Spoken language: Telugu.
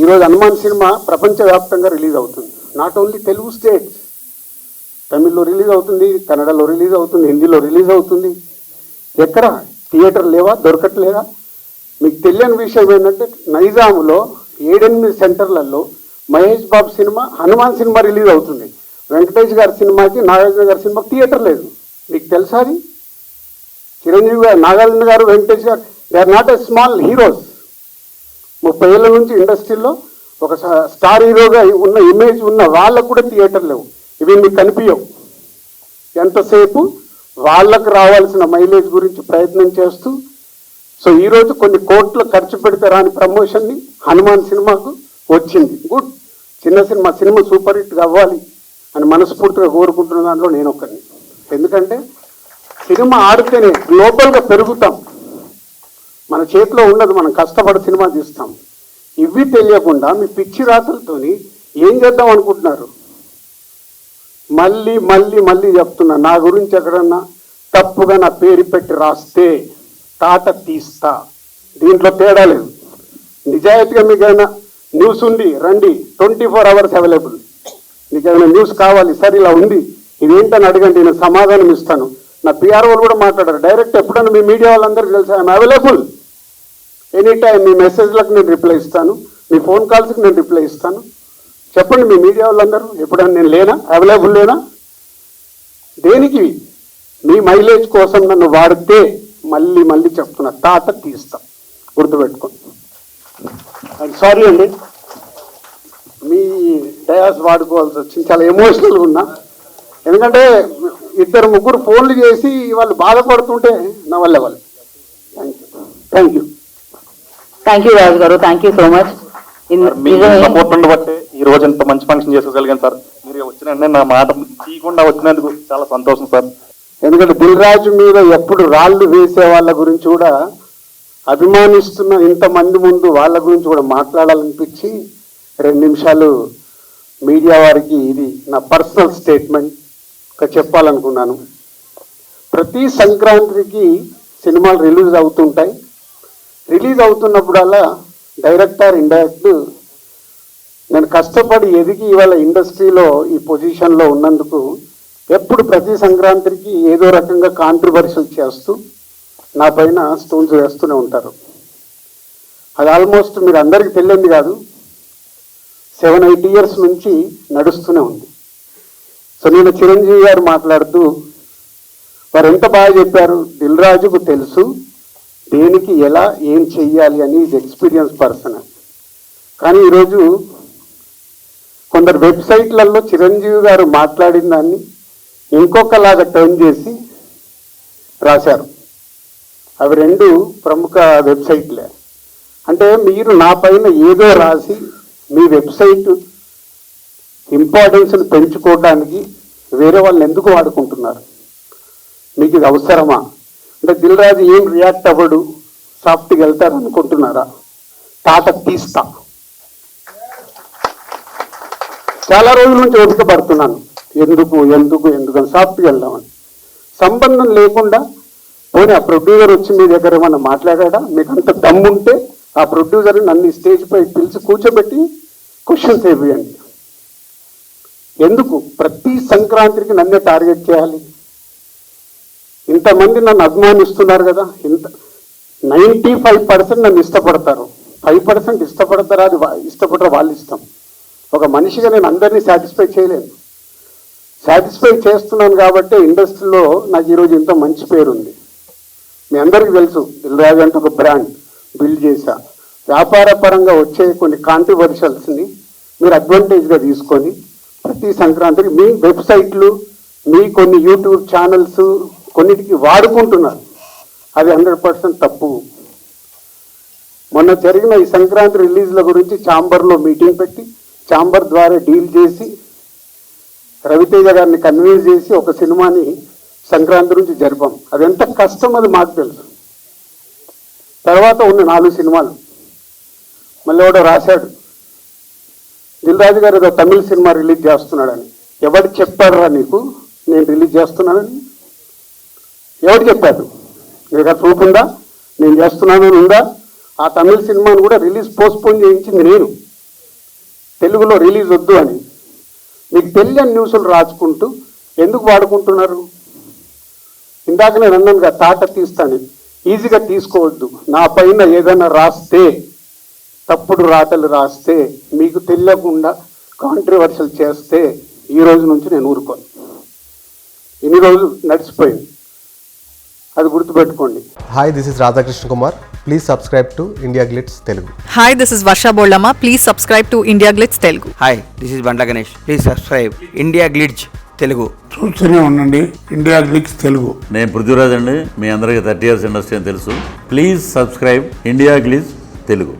ఈరోజు హనుమాన్ సినిమా ప్రపంచవ్యాప్తంగా రిలీజ్ అవుతుంది. నాట్ ఓన్లీ తెలుగు స్టేట్స్ తమిళ్ళో రిలీజ్ అవుతుంది కన్నడలో రిలీజ్ అవుతుంది హిందీలో రిలీజ్ అవుతుంది. ఎక్కడ? థియేటర్ లేవా? దొరకట్లేదా? మీకు తెలియని విషయం ఏంటంటే నైజాములో ఏడెనిమిది సెంటర్లలో Mahesh Babu cinema Hanuman cinema release అవుతుంది. వెంకటేష్ గారి సినిమాకి నాగార్జున గారి సినిమాకి థియేటర్ లేదు. మీకు తెలుసా అది? చిరంజీవి గారు Nagarjuna garu Venkatesh garu they are not a small heroes ముప్పై ఏళ్ళ నుంచి ఇండస్ట్రీలో ఒక స్టార్ హీరోగా ఉన్న ఇమేజ్ ఉన్న వాళ్ళకు కూడా థియేటర్ లేవు. ఇవి మీకు కనిపించవు ఎంతసేపు వాళ్ళకు రావాల్సిన మైలేజ్ గురించి ప్రయత్నం చేస్తూ సో ఈరోజు కొన్ని కోట్లు ఖర్చు పెడితే రాని ప్రమోషన్ని హనుమాన్ సినిమాకు వచ్చింది. గుడ్. చిన్న సినిమా సినిమా సూపర్ హిట్ అవ్వాలి అని మనస్ఫూర్తిగా కోరుకుంటున్న దాంట్లో నేను ఒకరిని ఎందుకంటే సినిమా ఆడితేనే గ్లోబల్గా పెరుగుతాం. మన చేతిలో ఉండదు మనం కష్టపడి సినిమా తీస్తాం. ఇవి తెలియకుండా మీ పిచ్చి రాతలతోని ఏం చేద్దాం అనుకుంటున్నారు? మళ్ళీ మళ్ళీ మళ్ళీ చెప్తున్నా నా గురించి ఎక్కడన్నా తప్పుగా నా పేరు పెట్టి రాస్తే తాట తీస్తా. దీంట్లో తేడా లేదు. నిజాయితీగా మీకైనా న్యూస్ ఉంది రండి ట్వంటీ ఫోర్ అవర్స్ అవైలబుల్. మీకు న్యూస్ కావాలి సరే ఇలా ఉంది. ఇదేంటని అడగండి నేను సమాధానం ఇస్తాను. నా పిఆర్ వాళ్ళు కూడా మాట్లాడారు. డైరెక్ట్ ఎప్పుడైనా మీ మీడియా వాళ్ళందరికీ తెలుసు ఐఎమ్ అవైలబుల్. ఎనీ టైం మీ మెసేజ్లకు నేను రిప్లై ఇస్తాను మీ ఫోన్ కాల్స్కి నేను రిప్లై ఇస్తాను. చెప్పండి మీ మీడియా వాళ్ళందరూ ఎప్పుడైనా నేను లేనా? అవైలబుల్ లేనా? దేనికి? మీ మైలేజ్ కోసం నన్ను వాడితే మళ్ళీ మళ్ళీ చెప్తున్నా తాత తీస్తా. గుర్తుపెట్టుకోండి సారీ అండి. మీ డయాస్ వాడుకోవాల్సి వచ్చింది. చాలా ఎమోషనల్గా ఉన్నా. ఎందుకంటే ఇద్దరు ముగ్గురు ఫోన్లు చేసి వాళ్ళు బాధపడుతుంటే నా వల్ల వాళ్ళు thank you thank you thank you Raju garu thank you so much me support ఉండబట్టే ఈ రోజు ఇంత మంచి ఫంక్షన్ చేసుకోగలిగాను సార్. మీరు వచ్చిన నా మాట తీయకుండా వచ్చినందుకు చాలా సంతోషం సార్. ఎందుకంటే దిల్ రాజు మీద ఎప్పుడు రాళ్ళు వేసే వాళ్ళ గురించి కూడా అభిమానిస్తున్న ఇంతమంది ముందు వాళ్ళ గురించి కూడా మాట్లాడాలనిపించి రెండు నిమిషాలు మీడియా వారికి ఇది నా పర్సనల్ స్టేట్మెంట్. ఒక చెప్పాలనుకున్నాను. ప్రతి సంక్రాంతికి సినిమాలు రిలీజ్ అవుతుంటాయి. రిలీజ్ అవుతున్నప్పుడల్లా డైరెక్టర్ ఇండైరెక్ట్ నేను కష్టపడి ఎదిగి ఇవాళ ఇండస్ట్రీలో ఈ పొజిషన్లో ఉన్నందుకు ఎప్పుడు ప్రతి సంక్రాంతికి ఏదో రకంగా కాంట్రవర్షియల్ చేస్తూ నా పైన స్టోన్స్ వేస్తూనే ఉంటారు. అది ఆల్మోస్ట్ మీరు అందరికీ తెలియంది కాదు. సెవెన్ ఎయిట్ ఇయర్స్ నుంచి నడుస్తూనే ఉంది. సో నేను చిరంజీవి గారు మాట్లాడుతూ వారు ఎంత బాగా చెప్పారు? దిల్ రాజుకు తెలుసు. దేనికి ఎలా ఏం చెయ్యాలి అని ఇది ఎక్స్పీరియన్స్ పర్సన్ కానీ ఈరోజు కొందరు వెబ్సైట్లలో చిరంజీవి గారు మాట్లాడిన దాన్ని ఇంకొకలాగా టర్న్ చేసి రాశారు. అవి రెండు ప్రముఖ వెబ్సైట్లే. అంటే మీరు నా పైన ఏదో రాసి మీ వెబ్సైట్ ఇంపార్టెన్స్ని పెంచుకోవడానికి వేరే వాళ్ళని ఎందుకు వాడుకుంటున్నారు? మీకు ఇది అవసరమా? అంటే దిల్ రాజు ఏం రియాక్ట్ అవ్వడు సాఫ్ట్గా వెళ్తారు అనుకుంటున్నారా? తాట తీస్తా. చాలా రోజుల నుంచి ఓపిక పడుతున్నాను. ఎందుకు ఎందుకు ఎందుకు అని సాఫ్ట్గా వెళ్దామని. సంబంధం లేకుండా పోనీ ఆ ప్రొడ్యూసర్ వచ్చి మీ దగ్గర ఏమన్నా మాట్లాడా మీకు అంత దమ్ముంటే ఆ ప్రొడ్యూసర్ నన్ను స్టేజ్ పై పిలిచి కూర్చోబెట్టి క్వశ్చన్స్ వేయండి ఎందుకు? ప్రతి సంక్రాంతికి నన్నే టార్గెట్ చేయాలి. ఇంతమంది నన్ను అభిమానిస్తున్నారు కదా ఇంత నైంటీ ఫైవ్ పర్సెంట్ నన్ను ఇష్టపడతారు. ఫైవ్ పర్సెంట్ ఇష్టపడతారా అది వా- ఇష్టపడరా వాళ్ళు ఇష్టం. ఒక మనిషిగా నేను అందరినీ సాటిస్ఫై చేయలేను. సాటిస్ఫై చేస్తున్నాను కాబట్టి ఇండస్ట్రీలో నాకు ఈరోజు ఇంత మంచి పేరు ఉంది మీ అందరికీ తెలుసు దిల్రాజు అంటే ఒక బ్రాండ్ బిల్డ్ చేశా. వ్యాపార పరంగా వచ్చే కొన్ని కాంట్రవర్షియల్స్ని మీరు అడ్వాంటేజ్గా తీసుకొని ప్రతి సంక్రాంతికి మీ వెబ్సైట్లు మీ కొన్ని యూట్యూబ్ ఛానల్స్ కొన్నిటికి వాడుకుంటున్నారు. అది హండ్రెడ్ పర్సెంట్ తప్పు. మొన్న జరిగిన ఈ సంక్రాంతి రిలీజ్ల గురించి ఛాంబర్లో మీటింగ్ పెట్టి ఛాంబర్ ద్వారా డీల్ చేసి రవితేజ గారిని కన్విన్స్ చేసి ఒక సినిమాని సంక్రాంతి నుంచి జరిపాం. అది ఎంత కష్టం అది మాకు తెలుసు. తర్వాత ఉన్న నాలుగు సినిమాలు. మళ్ళీ ఎవడో రాశాడు. దిల్రాజు గారు ఏదో తమిళ సినిమా రిలీజ్ చేస్తున్నాడని. ఎవడు చెప్పాడురా నీకు? నేను రిలీజ్ చేస్తున్నానని. ఎవరు చెప్పారు నీకు ఆ ఉందా నేను చేస్తున్నాను అని ఉందా? ఆ తమిళ సినిమాను కూడా రిలీజ్ పోస్ట్పోన్ చేయించింది నేను. తెలుగులో రిలీజ్ వద్దు అని. మీకు తెలియని న్యూస్లు రాసుకుంటూ ఎందుకు వాడుకుంటున్నారు? ఇందాక నేను అన్నాను కదా తాట తీస్తాను ఈజీగా తీసుకోవద్దు. నా పైన ఏదైనా రాస్తే తప్పుడు రాతలు రాస్తే మీకు తెలియకుండా కాంట్రవర్షల్ చేస్తే ఈ రోజు నుంచి నేను ఊరుకోను. ఇన్ని రోజులు నడిచిపోయింది. అది గుర్తుపెట్టుకోండి. Hi, this is Radhakrishna Kumar. Please subscribe to India Glitz Telugu. Hi this is Varsha Bollamma please subscribe to India Glitz Telugu hi this is Bandla Ganesh please subscribe India Glitz Telugu చూస్తూనే ఉండండి. ఇండియా గ్లిక్స్ తెలుగు నేను పృథ్వీరాజ్ అండి. మీ అందరికీ థర్టీ ఇయర్స్ ఇండస్ట్రీ అని తెలుసు. Please subscribe India Glitz Telugu